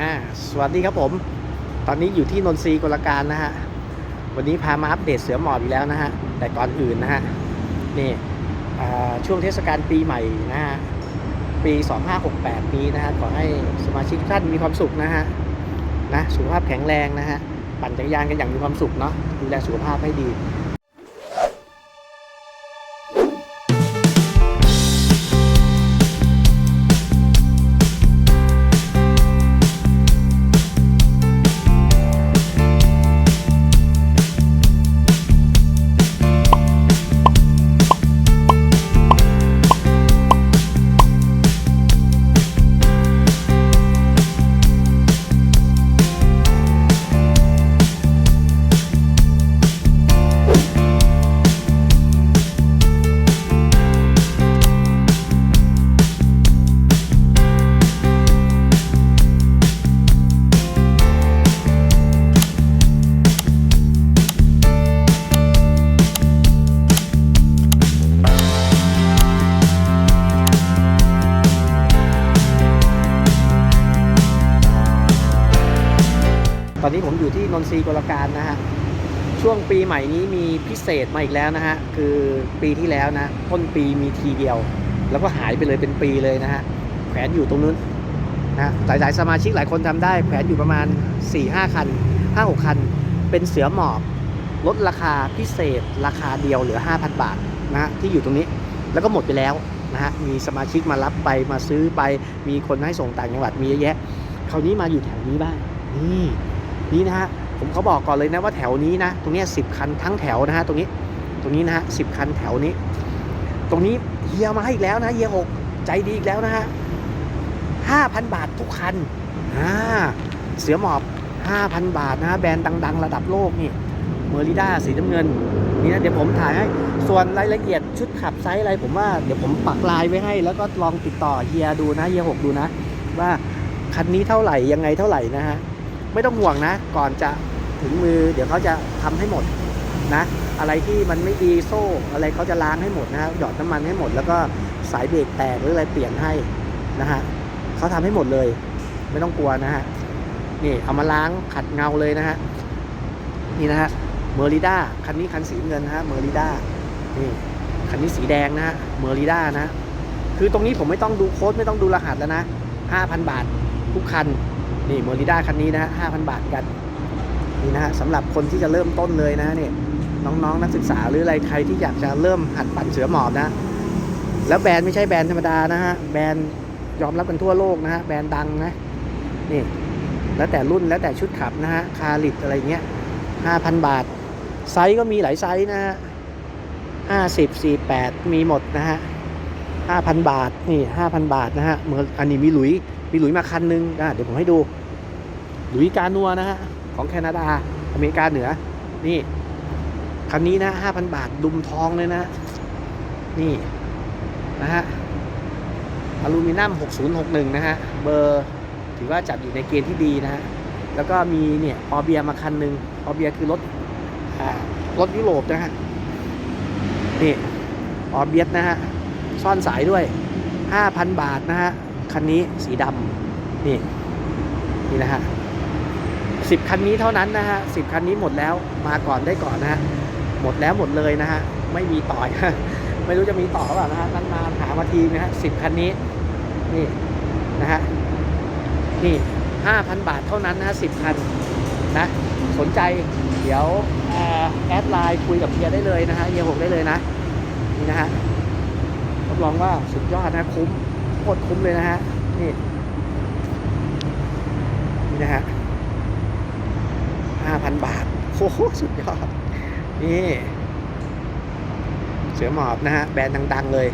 อ่าสวัสดีครับผม ตอนนี้อยู่ที่นนทรีกลการนะฮะ วันนี้พามาอัปเดตเสือหมอบอีกแล้วนะฮะ แต่ก่อนอื่นนะฮะ นี่ช่วงเทศกาลปีใหม่นะฮะ ปี 2568 นี้นะฮะ ขอให้สมาชิกทุกท่านมีความสุขนะฮะ นะ สุขภาพแข็งแรงนะฮะ ปั่นจักรยานกันอย่างมีความสุขเนาะ ดูแลสุขภาพให้ดี ตอนนี้ผมอยู่ที่นนทรีกลการนะฮะ ช่วงปีใหม่นี้มีพิเศษมาอีกแล้วนะฮะ คือปีที่แล้วนะ ต้นปีมีทีเดียว แล้วก็หายไปเลยเป็นปีเลยนะฮะ แขวนอยู่ตรงนู้นนะฮะหลายๆสมาชิกหลายคนจำได้ แขวนอยู่ประมาณ 4-5คัน 5-6 คัน เป็นเสือหมอบ ลดราคาพิเศษ ราคาเดียวเหลือ 5,000 บาทนะฮะที่อยู่ตรงนี้ แล้วก็หมดไปแล้วนะฮะ มีสมาชิกมารับไปมาซื้อไป มีคนให้ส่งต่างจังหวัดมีเยอะแยะ คราวนี้มาอยู่แถวนี้บ้างนี่ นี่นะฮะผมเขาบอกก่อนเลยนะว่าแถวนี้นะตรงนี้สิบคันทั้งแถวนะฮะตรงนี้ตรงนี้นะฮะสิบคันแถวนี้ ตรงนี้เฮียมาให้อีกแล้วนะเฮียหกใจดีอีกแล้วนะฮะห้าพันบาททุกคันอ่าเสือหมอบห้าพันบาทนะฮะแบรนด์ดัง ๆ ระดับโลกนี่เมอริด้าสีน้ำเงินนี่นะเดี๋ยวผมถ่ายให้ ส่วนรายละเอียดชุดขับไซส์อะไรผมว่าเดี๋ยวผมปักลายไว้ให้ แล้วก็ลองติดต่อเฮียดูนะเฮียหกดูนะ ว่าคันนี้เท่าไหร่ยังไงเท่าไหร่นะฮะ ไม่ต้องห่วงนะ ก่อนจะถึงมือ เดี๋ยวเขาจะทำให้หมดนะ อะไรที่มันไม่ดีโซ่อะไรเขาจะล้างให้หมดนะฮะหยอดน้ำมันให้หมด แล้วก็สายเบรกแตกหรืออะไรเปลี่ยนให้นะฮะเขาทำให้หมดเลย ไม่ต้องกลัวนะฮะนี่เอามาล้างขัดเงาเลยนะฮะนี่นะฮะเมอริด้าคันนี้คันสีเงินนะฮะเมอริด้านี่คันนี้สีแดงนะฮะเมอริด้านะคือตรงนี้ผมไม่ต้องดูโค้ดไม่ต้องดูรหัสแล้วนะ5,000 บาททุกคัน นี่เมอริด้าคันนี้นะฮะห้าพันบาทกันนี่นะฮะสำหรับคนที่จะเริ่มต้นเลยนะเนี่ยน้องๆ นักศึกษาหรืออะไรใครที่อยากจะเริ่มหัดปั่นเสือหมอบนะ แล้วแบรนด์ไม่ใช่แบรนด์ธรรมดานะฮะแบรนด์ยอมรับกันทั่วโลกนะฮะแบรนด์ดังนะนี่แล้วแต่รุ่นแล้วแต่ชุดขับนะฮะคาริดอะไรเงี้ยห้าพันบาท ไซส์ก็มีหลายไซส์นะฮะห้าสิบสี่แปดมีหมดนะฮะห้าพันบาทนี่ห้าพันบาทนะฮะเมืออันนี้มีหลุย มีหลุยมาคันนึงอะเดี๋ยวผมให้ดู หลุยกานัวนะฮะของแคนาดาอเมริกาเหนือ นี่คันนี้นะห้าพันบาทดุมทองเลยนะ นี่นะฮะอลูมิเนียม6061 นะฮะ เบอร์ถือว่าจัดอยู่ในเกณฑ์ที่ดีนะฮะ แล้วก็มีเนี่ยออเบียมาคันหนึ่งออเบียคือรถอ่ารถยุโรปนะฮะ นี่ออเบียนะฮะ ซ่อนสายด้วย 5,000 บาทนะฮะ คันนี้สีดำนี่นี่นะฮะสิบคันนี้เท่านั้นนะฮะสิบคันนี้หมดแล้วมาก่อนได้ก่อนนะฮะหมดแล้วหมดเลยนะฮะไม่มีต่อยไม่รู้จะมีต่อหรือเปล่านะฮะนานๆหามาทีนะฮะสิบคันนี้นี่นะฮะนี่ห้าพันบาทเท่านั้นนะฮะสิบคันนะสนใจเดี๋ยวอแอดไลน์คุยกับเฮียได้เลยนะฮะเฮียหกได้เลยนะนี่นะฮะรับรองว่าสุดยอดนะคุ้ม ตรคุ้มเลยนะฮะ นี่นี่นะฮะห้าพันบาท โอ้โห สุดยอด นี่ เสือหมอบนะฮะ แบรนด์ดัง ๆ เลย